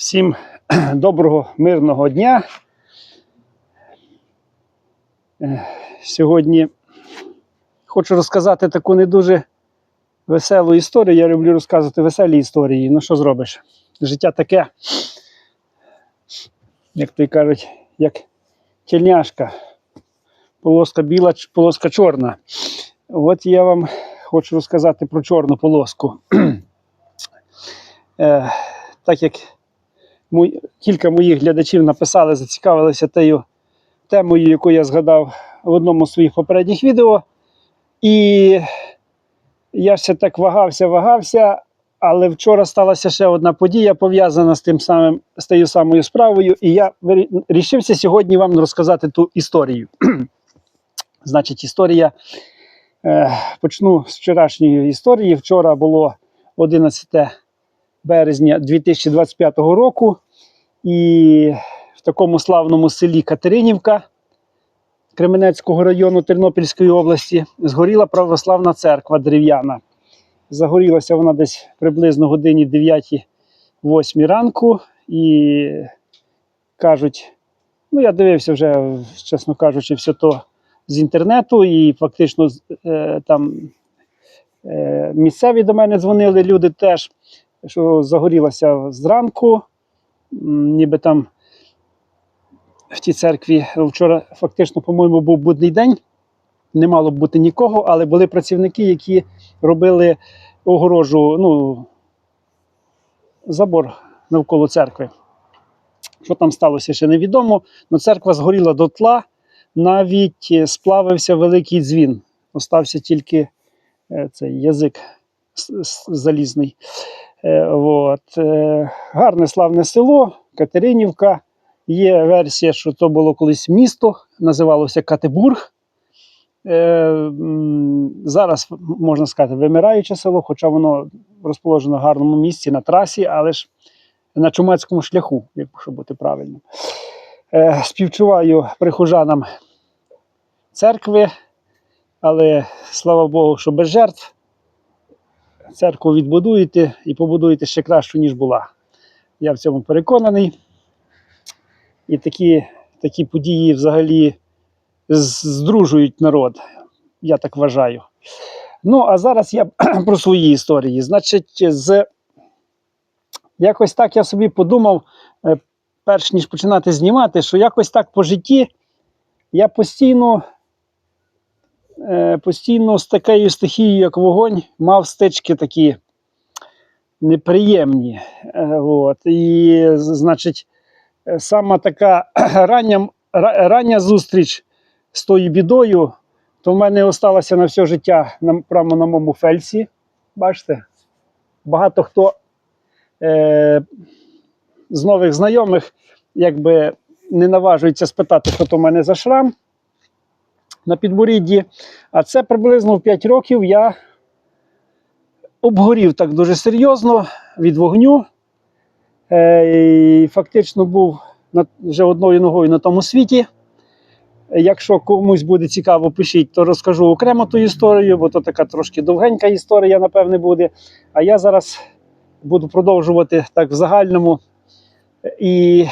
Всім доброго мирного дня. Е, Сьогодні хочу розказати таку не дуже веселу історію. Я люблю розказувати веселі історії. Ну що зробиш? Життя таке, як то й кажуть, як тільняшка. Полоска біла, полоска чорна. От я вам хочу розказати про чорну полоску. Е, Так як кілька моїх глядачів написали, зацікавилися тією темою, яку я згадав в одному з своїх попередніх відео. І я ще так вагався, вагався, але вчора сталася ще одна подія, пов'язана з тим самим, з тією самою справою, і я вирі- рішився сьогодні вам розказати ту історію. Значить, історія. Е, почну з вчорашньої історії. Вчора було 11 березня 2025 року, і в такому славному селі Катеринівка Кременецького району Тернопільської області згоріла православна церква дерев'яна. Загорілася вона десь приблизно годині 9-8 ранку, і кажуть, ну я дивився вже, чесно кажучи, все то з інтернету, і фактично е, там е, місцеві до мене дзвонили люди теж що загорілася зранку, ніби там в тій церкві вчора фактично, по-моєму, був будний день. Не мало б бути нікого, але були працівники, які робили огорожу, ну, забор навколо церкви. Що там сталося, ще невідомо. але церква згоріла дотла, навіть е, сплавився великий дзвін. Остався тільки е, цей язик залізний. Е, от. Е, гарне славне село, Катеринівка. Є версія, що то було колись місто, називалося Катебург. Е, зараз можна сказати вимираюче село, хоча воно розположено в гарному місці на трасі, але ж на чумацькому шляху, якщо бути правильним. Співчуваю прихожанам церкви, але слава Богу, що без жертв церкву відбудуєте і побудуєте ще кращу, ніж була. Я в цьому переконаний. І такі, такі події взагалі здружують народ. Я так вважаю. Ну, а зараз я про свої історії. Значить, з... якось так я собі подумав, е, перш ніж починати знімати, що якось так по житті я постійно постійно з такою стихією, як вогонь, мав стички такі неприємні. Е, От. І, значить, е, сама така рання, рання зустріч з тою бідою, то в мене осталося на все життя на, прямо на моєму фельсі. Бачите? Багато хто е, з нових знайомих якби не наважується спитати, що то в мене за шрам на підборідді. А це приблизно в 5 років я обгорів так дуже серйозно від вогню. Е, і фактично був вже одною ногою на тому світі. Якщо комусь буде цікаво, пишіть, то розкажу окремо ту історію, бо то така трошки довгенька історія, напевне, буде. А я зараз буду продовжувати так в загальному. І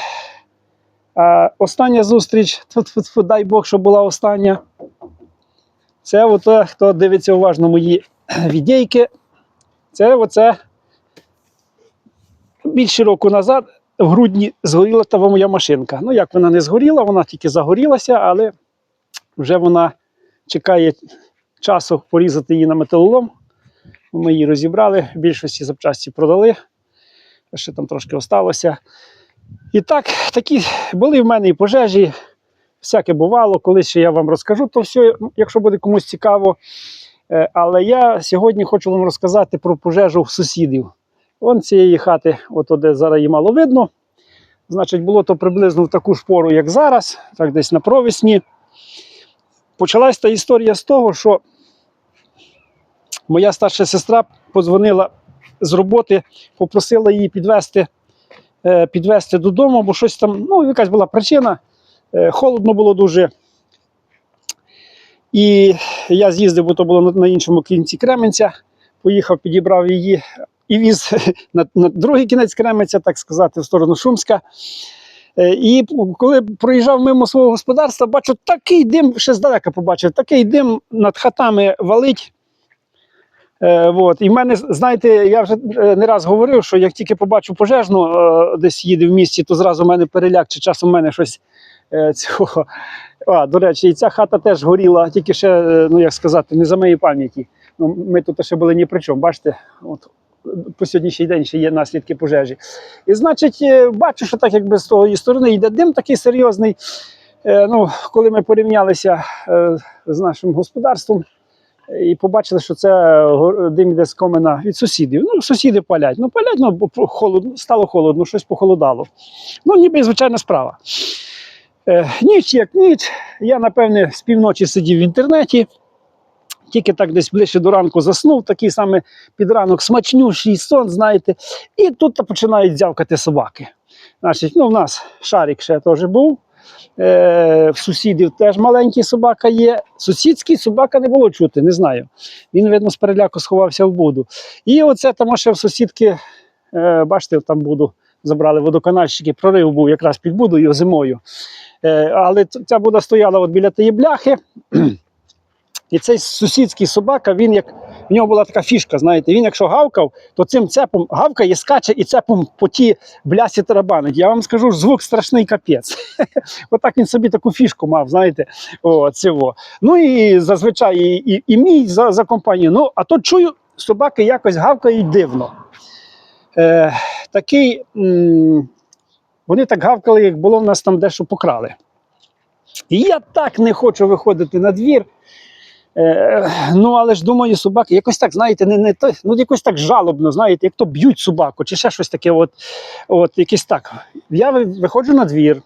остання зустріч, дай Бог, що була остання. Це ото, хто дивиться уважно мої відейки. Це оце більше року назад, в грудні, згоріла та моя машинка. Ну, як вона не згоріла, вона тільки загорілася, але вже вона чекає часу порізати її на металолом. Ми її розібрали, більшості запчасті продали. Ще там трошки осталося. І так, такі були в мене і пожежі, всяке бувало. Колись ще я вам розкажу, то все, якщо буде комусь цікаво. Е, Але я сьогодні хочу вам розказати про пожежу в сусідів. Вон цієї хати, от де зараз її мало видно. Значить, було то приблизно в таку ж пору, як зараз, так десь на провесні. Почалась та історія з того, що моя старша сестра подзвонила з роботи, попросила її підвести, е, підвести додому, бо щось там, ну, якась була причина. Е, Холодно було дуже. І я з'їздив, бо то було на- на іншому кінці Кременця. Поїхав, підібрав її і віз на, на другий кінець Кременця, так сказати, в сторону Шумська. Е, І коли проїжджав мимо свого господарства, бачу такий дим, ще здалека побачив, такий дим над хатами валить. Е, от. І в мене, знаєте, я вже е, не раз говорив, що як тільки побачу пожежну, е, десь їде в місті, то зразу в мене переляк, чи часом в мене щось е, цього. А, до речі, і ця хата теж горіла, тільки ще, е, ну як сказати, не за моєї пам'яті. Ну, ми тут ще були ні при чому. Бачите, от по сьогоднішній день ще є наслідки пожежі. І значить, е, бачу, що так якби з тої сторони йде дим такий серйозний. Е, Ну, коли ми порівнялися е, з нашим господарством і побачили, що це гор- дим йде з комина від сусідів. Ну, сусіди палять. Ну, палять, ну, холодно, стало холодно, щось похолодало. Ну, ніби звичайна справа. Е, ніч як ніч. Я, напевне, з півночі сидів в інтернеті. Тільки так десь ближче до ранку заснув, такий саме під ранок смачнющий сон, знаєте. І тут починають дзявкати собаки. Значить, ну, в нас шарик ще теж був. Е, в сусідів теж маленький собака є. Сусідський собака не було чути, не знаю. Він, видно, з переляку сховався в буду. І оце там ще в сусідки, е, бачите, там буду, забрали водоканальщики, прорив був якраз під будою зимою. Е, але ця буда стояла от біля тієї бляхи. І цей сусідський собака, він як в нього була така фішка, знаєте, він якщо гавкав, то цим цепом гавкає, скаче і цепом по ті блясі тарабанить. Я вам скажу, звук страшний капець. Отак він собі таку фішку мав, знаєте. О. Ну і зазвичай і, і, і мій за, за компанію. Ну, а то чую, собаки якось гавкають дивно. Е, такий, м, вони так гавкали, як було в нас там дещо покрали. І я так не хочу виходити на двір. Е, ну, але ж думаю, собаки, якось так, знаєте, не, не то, ну якось так жалобно, знаєте, як то б'ють собаку, чи ще щось таке, от, от якесь так. Я виходжу на двір.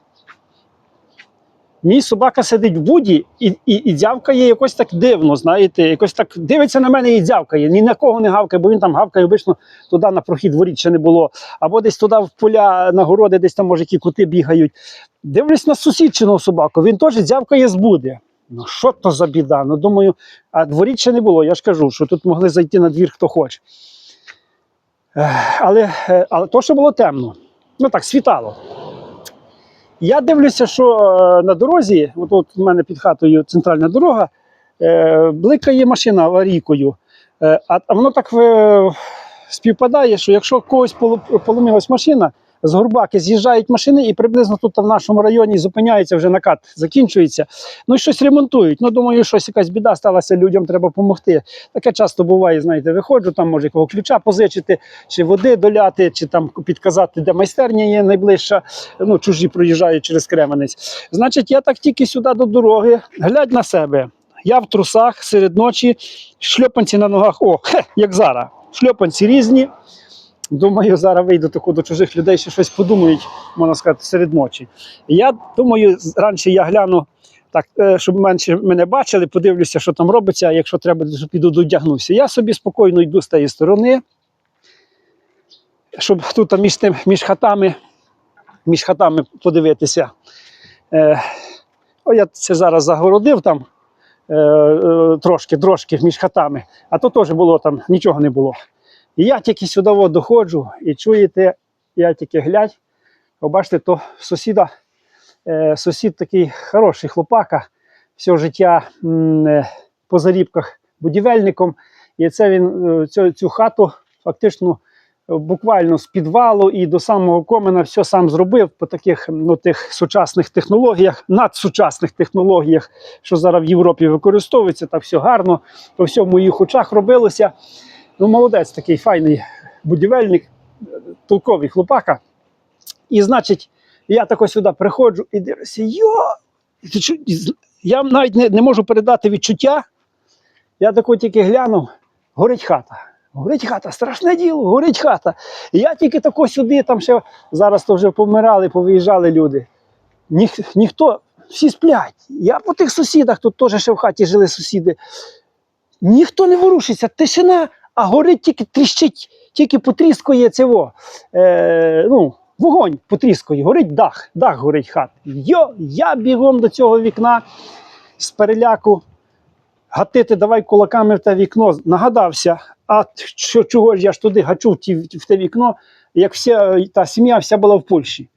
Мій собака сидить в буді і, і, і дзявкає якось так дивно, знаєте, якось так дивиться на мене і дзявкає. Ні на кого не гавкає, бо він там гавкає обично туди на прохід воріт ще не було. Або десь туди в поля, на городи, десь там, може, які кути бігають. Дивлюсь на сусідчиного собаку, він теж дзявкає з буди. Ну, що то за біда? Ну, думаю, а дворіт ще не було. Я ж кажу, що тут могли зайти на двір хто хоче. Але, е, але то, що було темно, ну так, світало. Я дивлюся, що е, на дорозі, от, у мене під хатою центральна дорога, е, бликає машина аварійкою. А, воно так співпадає, що якщо когось поломилась машина, з горбаки з'їжджають машини і приблизно тут в нашому районі зупиняється вже накат, закінчується. Ну і щось ремонтують. Ну, думаю, щось якась біда сталася, людям треба допомогти. Таке часто буває, знаєте, виходжу, там може якого ключа позичити, чи води доляти, чи там підказати, де майстерня є найближча. Ну, чужі проїжджають через Кременець. Значить, я так тільки сюди до дороги, глядь на себе. Я в трусах серед ночі, шльопанці на ногах. О, хе, як зараз. Шльопанці різні. Думаю, зараз вийду таку до чужих людей, що щось подумають, можна сказати, серед ночі. Я думаю, раніше я гляну, так, е, щоб менше мене бачили, подивлюся, що там робиться, а якщо треба, піду додягнуся. Я собі спокійно йду з тієї сторони, щоб тут між, тим, між хатами, між хатами подивитися. Е, о, я це зараз загородив там е, е, трошки, трошки між хатами, а то теж було там, нічого не було. І я тільки сюди доходжу, і чуєте, я тільки глядь, побачите, то сусіда, е, сусід такий хороший хлопака, все життя е, по зарібках будівельником. І це він е, цю, цю хату фактично буквально з підвалу і до самого комена все сам зробив по таких ну, тих сучасних технологіях, надсучасних технологіях, що зараз в Європі використовується, так все гарно, то все в моїх очах робилося. Ну, молодець такий файний будівельник, толковий хлопака. І, значить, я тако сюди приходжу і дивлюся, йо! Я навіть не, не можу передати відчуття. Я тако тільки глянув, горить хата. Горить хата, страшне діло, горить хата. Я тільки тако сюди, там ще зараз то вже помирали, повиїжджали люди. Ніх, ніхто, всі сплять. Я по тих сусідах, тут теж ще в хаті жили сусіди. Ніхто не ворушиться, тишина, а горить тільки тріщить, тільки потріскує цього. Е, ну, вогонь потріскує, горить дах, дах горить хат. Йо, я бігом до цього вікна з переляку. Гатити, давай кулаками в те вікно. Нагадався. А що, чого ж я ж туди гачу в, ті, в те вікно, як вся та сім'я вся була в Польщі.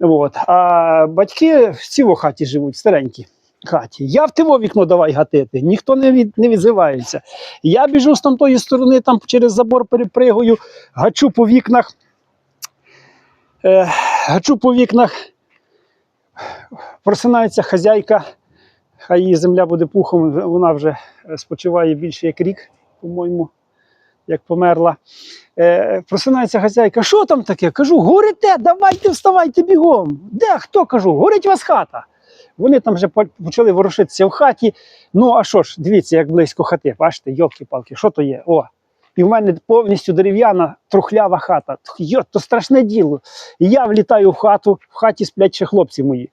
От. А батьки в цій хаті живуть, старенькі хаті. Я в тиво вікно давай гатити, ніхто не, від, не відзивається. Я біжу з тамтої сторони, там через забор перепригую, гачу по вікнах. Е, гачу по вікнах. Просинається хазяйка, хай її земля буде пухом, вона вже спочиває більше як рік, по-моєму, як померла. Е, просинається хазяйка, що там таке? Кажу, горите, давайте вставайте бігом. Де хто кажу? Горить у вас хата. Вони там вже почали ворушитися в хаті. Ну, а що ж, дивіться, як близько хати. Бачите, йолки-палки, що то є? О. І в мене повністю дерев'яна трухлява хата. Йо, то страшне діло. І я влітаю в хату, в хаті сплять ще хлопці мої.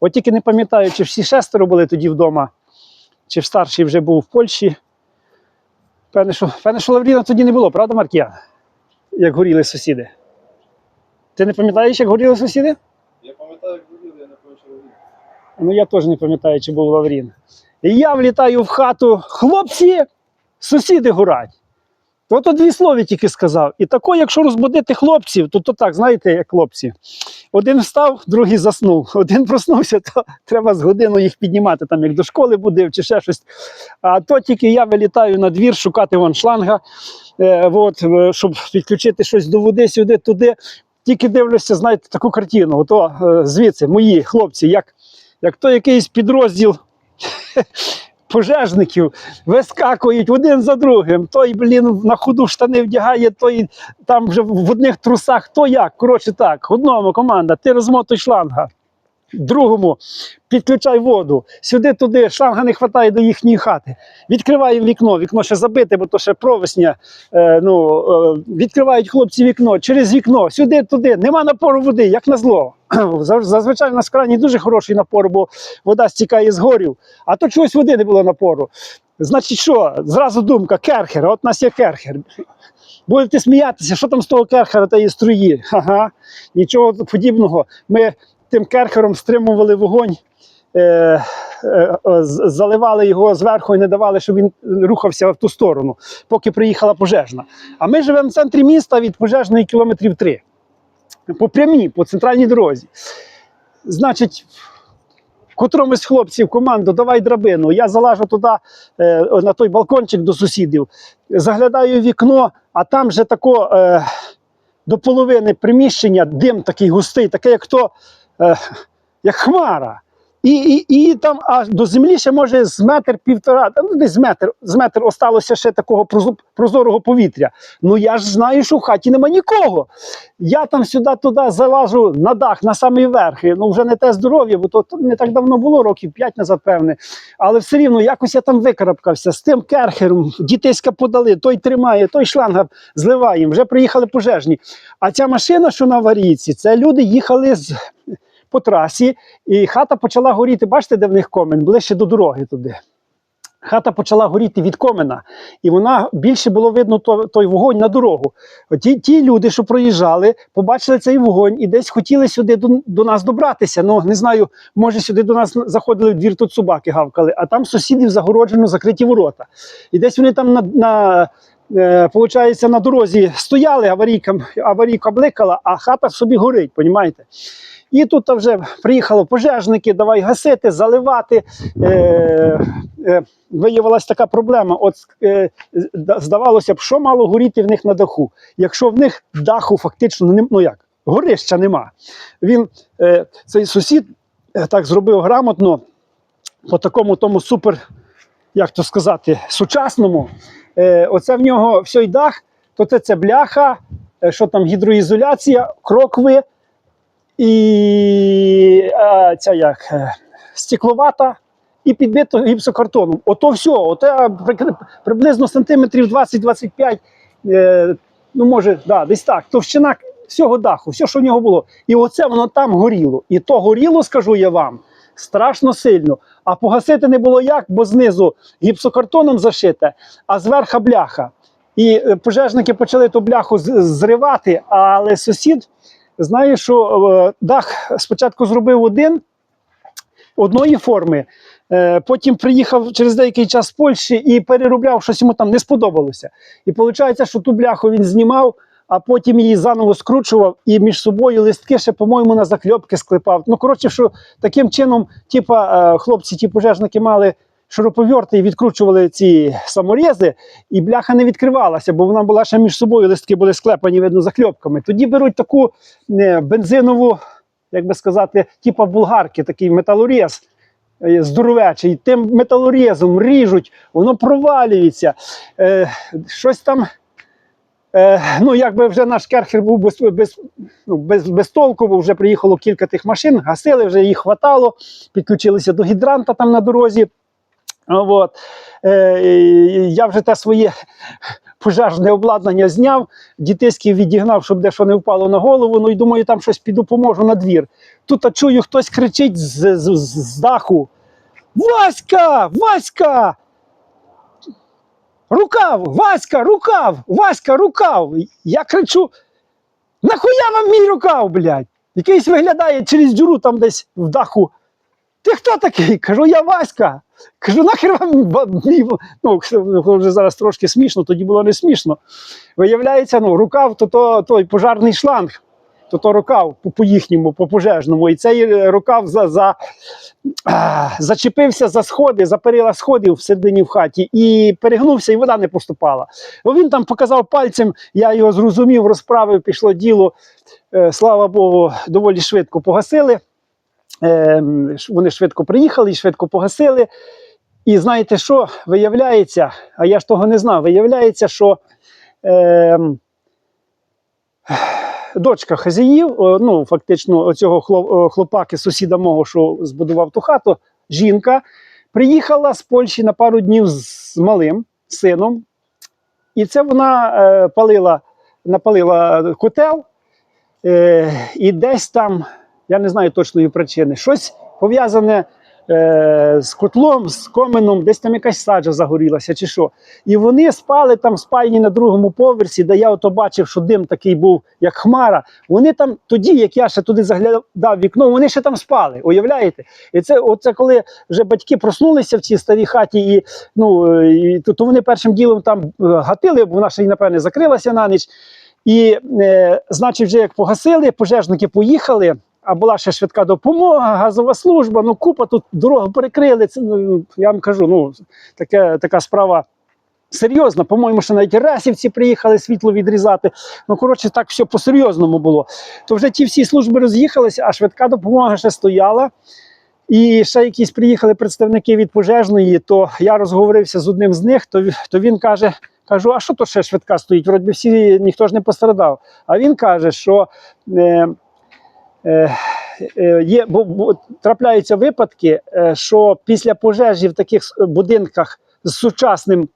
От тільки не пам'ятаю, чи всі шестеро були тоді вдома, чи старший вже був в Польщі. Певне, що, певне, що Лавріна тоді не було, правда, Маркіян? Як горіли сусіди. Ти не пам'ятаєш, як горіли сусіди? Я пам'ятаю, як говорили, я не пам'ятаю. Ну, я теж не пам'ятаю, чи був Лаврін. І я влітаю в хату, хлопці, сусіди горять. То то дві слова тільки сказав. І тако, якщо розбудити хлопців, то, то так, знаєте, як хлопці. Один встав, другий заснув. Один проснувся, то треба з годину їх піднімати, там як до школи будив чи ще щось. А то тільки я вилітаю на двір шукати вон шланга, е, от, е, щоб підключити щось до води сюди, туди. Тільки дивлюся, знаєте, таку картину. Ото е, звідси, мої хлопці, як як то якийсь підрозділ пожежників вискакують один за другим. Той, блін, на ходу штани вдягає, той там вже в одних трусах, то як. Коротше так, одному команда, ти розмотуй шланга. Другому підключай воду. Сюди туди, шланга не вистачає до їхньої хати. Відкриваємо вікно, вікно ще забите, бо то ще провесня. Е, ну, е, відкривають хлопці вікно через вікно, сюди, туди. Нема напору води, як назло. Зав- Зазвичай у нас в крані дуже хороший напор, бо вода стікає з горів, а то чогось води не було напору. Значить, що? Зразу думка, керхер, от у нас є керхер. Будете сміятися, що там з того керхера та є струї? Ага, нічого подібного. Ми тим керхером стримували вогонь, е, е, заливали його зверху і не давали, щоб він рухався в ту сторону, поки приїхала пожежна. А ми живемо в центрі міста від пожежної кілометрів три. По прямій, по центральній дорозі. Значить, котромусь хлопців команду, давай драбину. Я залажу туди е, на той балкончик до сусідів, заглядаю в вікно, а там вже тако е, до половини приміщення, дим такий густий, таке, як то, е, як хмара. І, і, і там аж до землі ще може з метр півтора, ну десь метр, з метр осталося ще такого прозорого повітря. Ну я ж знаю, що в хаті нема нікого. Я там сюди-туди залажу на дах, на самий верх. Ну вже не те здоров'я, бо то, не так давно було, років п'ять назад, певне. Але все рівно якось я там викарабкався з тим керхером. Дітейська подали, той тримає, той шланга зливає. Вже приїхали пожежні. А ця машина, що на аварійці, це люди їхали з. По трасі, і хата почала горіти. Бачите, де в них комен, ближче до дороги туди. Хата почала горіти від комена, і вона більше було видно то- той вогонь на дорогу. Ті, ті люди, що проїжджали, побачили цей вогонь і десь хотіли сюди до, до нас добратися. Ну не знаю, може сюди до нас заходили в двір, тут собаки гавкали, а там сусідів загороджено закриті ворота. І десь вони там на, на е, получається, на дорозі стояли, аварійка, аварійка бликала, а хата собі горить, понімаєте? І тут вже приїхали пожежники, давай гасити, заливати. Е, е, виявилася така проблема. От е, здавалося б, що мало горіти в них на даху. Якщо в них даху фактично не, ну як, горища нема. Він, е, цей сусід, е, так зробив грамотно, по такому тому супер, як то сказати, сучасному. Е, оце в нього всій дах, то це, це бляха, е, що там гідроізоляція, крокви і е, ця як е, стекловата і підбито гіпсокартоном. Ото все, ото приблизно сантиметрів 20-25, е, ну може, да, десь так, товщина всього даху, все, що в нього було. І оце воно там горіло. І то горіло, скажу я вам, страшно сильно. А погасити не було як, бо знизу гіпсокартоном зашите, а зверха бляха. І е, пожежники почали ту бляху зривати, але сусід знає, що е, дах спочатку зробив один, одної форми. Е, Потім приїхав через деякий час з Польщі і переробляв, щось йому там не сподобалося. І виходить, що ту бляху він знімав, а потім її заново скручував і між собою листки ще, по-моєму, на закльопки склепав. Ну, коротше, що таким чином, типа, е, хлопці, ті пожежники мали шуруповерти і відкручували ці саморези, і бляха не відкривалася, бо вона була ще між собою, листки були склепані, видно, закльопками. Тоді беруть таку е, бензинову, як би сказати, типа булгарки, такий металорез. е, Здоровечий, тим металорезом ріжуть, воно провалюється. Е, щось там Е, ну, якби вже наш керхер був без, без, ну, без, без толку, бо вже приїхало кілька тих машин, гасили, вже їх хватало, підключилися до гідранта там на дорозі. От. Е, я вже те своє пожежне обладнання зняв, дітиськів відігнав, щоб дещо не впало на голову. Ну і думаю, там щось піду поможу на двір. Тут а чую, хтось кричить з, з, з даху: Васька! Васька! Рукав! Васька, рукав! Васька, рукав! Я кричу: Нахуя вам мій рукав, блядь? Якийсь виглядає через дюру там десь в даху. Ти хто такий? Кажу, я Васька. Кажу, нахер вам мій. Ну, вже зараз трошки смішно, тоді було не смішно. Виявляється, ну, рукав то, то той пожарний шланг, то то рукав по їхньому, по пожежному. І цей е, рукав за, за, а, зачепився за сходи, за перила сходів всередині в хаті і перегнувся, і вода не поступала. Бо він там показав пальцем, я його зрозумів, розправив, пішло діло. Е, слава Богу, доволі швидко погасили. Е, вони швидко приїхали і швидко погасили. І знаєте що? Виявляється, а я ж того не знав, виявляється, що е, дочка хазяїв, ну фактично оцього хлоп, хлопаки, сусіда мого, що збудував ту хату, жінка, приїхала з Польщі на пару днів з малим сином. І це вона е, палила, напалила котел, е, і десь там, я не знаю точної причини, щось пов'язане е, з котлом, з коменом, десь там якась саджа загорілася чи що. І вони спали там в спальні на другому поверсі, де я ото бачив, що дим такий був, як хмара. Вони там тоді, як я ще туди заглядав вікно, вони ще там спали. Уявляєте? І це, оце коли вже батьки проснулися в цій старій хаті, і, ну, і, то, то вони першим ділом там е, гатили, бо вона ще напевне, закрилася на ніч. І, е, значить, вже як погасили, пожежники поїхали. А була ще швидка допомога, газова служба. Ну, купа тут дорогу перекрили. Це, ну, я вам кажу, ну таке, така справа серйозна. По-моєму, ще навіть расівці приїхали світло відрізати. Ну, коротше, так все по-серйозному було. То вже ті всі служби роз'їхалися, а швидка допомога ще стояла. І ще якісь приїхали представники від пожежної, то я розговорився з одним з них, то, то він каже: кажу, а що то ще швидка стоїть? Вроді всі ніхто ж не пострадав. А він каже, що е, є, бо, трапляються випадки, е, що після пожежі в таких будинках з сучасним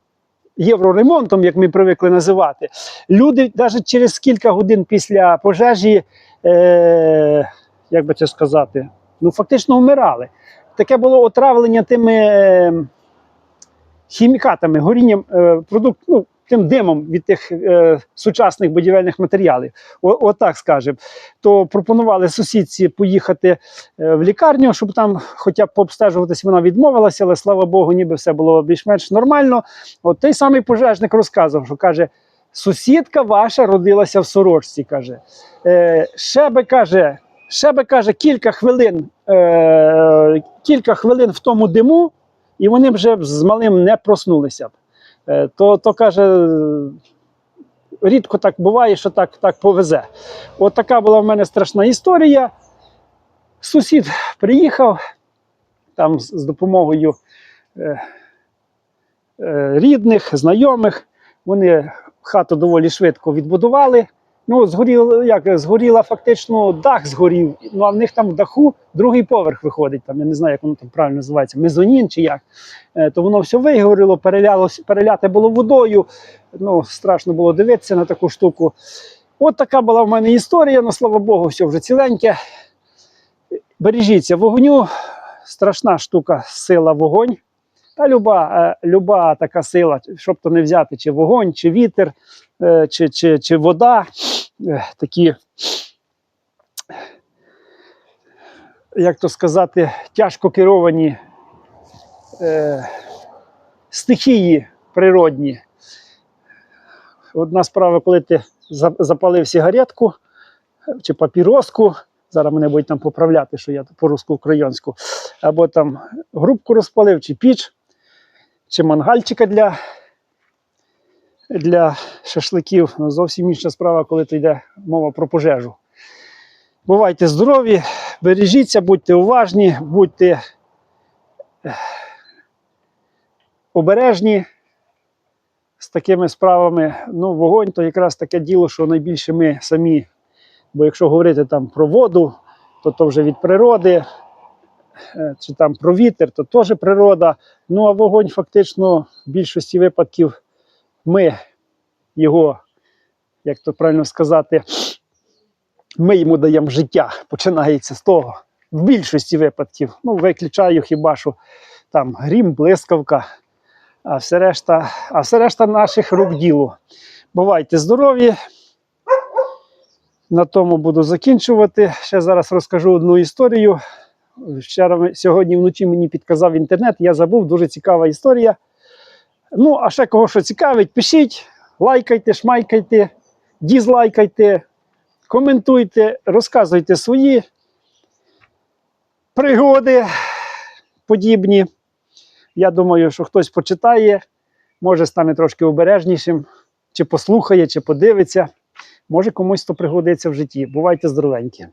євроремонтом, як ми привикли називати, люди навіть через кілька годин після пожежі, е, як би це сказати, ну фактично вмирали. Таке було отравлення тими е, хімікатами, горінням е, продукт, ну, тим димом від тих е, сучасних будівельних матеріалів. Отак скажемо. То пропонували сусідці поїхати е, в лікарню, щоб там хоча б пообстежуватись, вона відмовилася, але слава Богу, ніби все було більш-менш нормально. От той самий пожежник розказував, що каже. Сусідка ваша родилася в сорочці, каже. Е, ще би каже, ще би каже, кілька хвилин, е, кілька хвилин в тому диму, і вони вже з малим не проснулися б. Е, то, то каже, рідко так буває, що так, так повезе. От така була в мене страшна історія. Сусід приїхав там з, допомогою е, е, рідних, знайомих. Вони хату доволі швидко відбудували. Ну, згоріло, як згоріла фактично дах згорів. Ну а в них там в даху другий поверх виходить. Там я не знаю, як воно там правильно називається, мезонін чи як. Е, то воно все вигоріло, перелялося, переляте було водою. Ну, страшно було дивитися на таку штуку. От така була в мене історія. Ну, слава Богу, все вже ціленьке. Бережіться вогню, страшна штука, сила вогонь. Та люба, е, люба така сила, щоб то не взяти, чи вогонь, чи вітер, е, чи, чи, чи вода, такі як то сказати, тяжко керовані е, стихії природні. Одна справа, коли ти запалив сигаретку чи папіроску, зараз мене будуть там поправляти, що я по-руску українську, або там грубку розпалив, чи піч, чи мангальчика для, для шашликів. Ну, Зовсім інша справа, коли то йде мова про пожежу. Бувайте здорові, бережіться, будьте уважні, будьте обережні з такими справами. Ну, вогонь то якраз таке діло, що найбільше ми самі. Бо якщо говорити там про воду, то то вже від природи, е, чи там про вітер, то теж природа. Ну а вогонь фактично в більшості випадків ми його, як то правильно сказати, ми йому даємо життя. Починається з того. В більшості випадків. Ну, виключаю хіба що там грім, блискавка, а все решта, а все решта наших рук діло. Бувайте здорові. На тому буду закінчувати. Ще зараз розкажу одну історію. Вчора сьогодні вночі мені підказав інтернет, я забув, дуже цікава історія. Ну, а ще кого що цікавить, пишіть, лайкайте, шмайкайте, дізлайкайте, коментуйте, розказуйте свої пригоди подібні. Я думаю, що хтось почитає, може стане трошки обережнішим, чи послухає, чи подивиться. Може комусь то пригодиться в житті. Бувайте здоровенькі.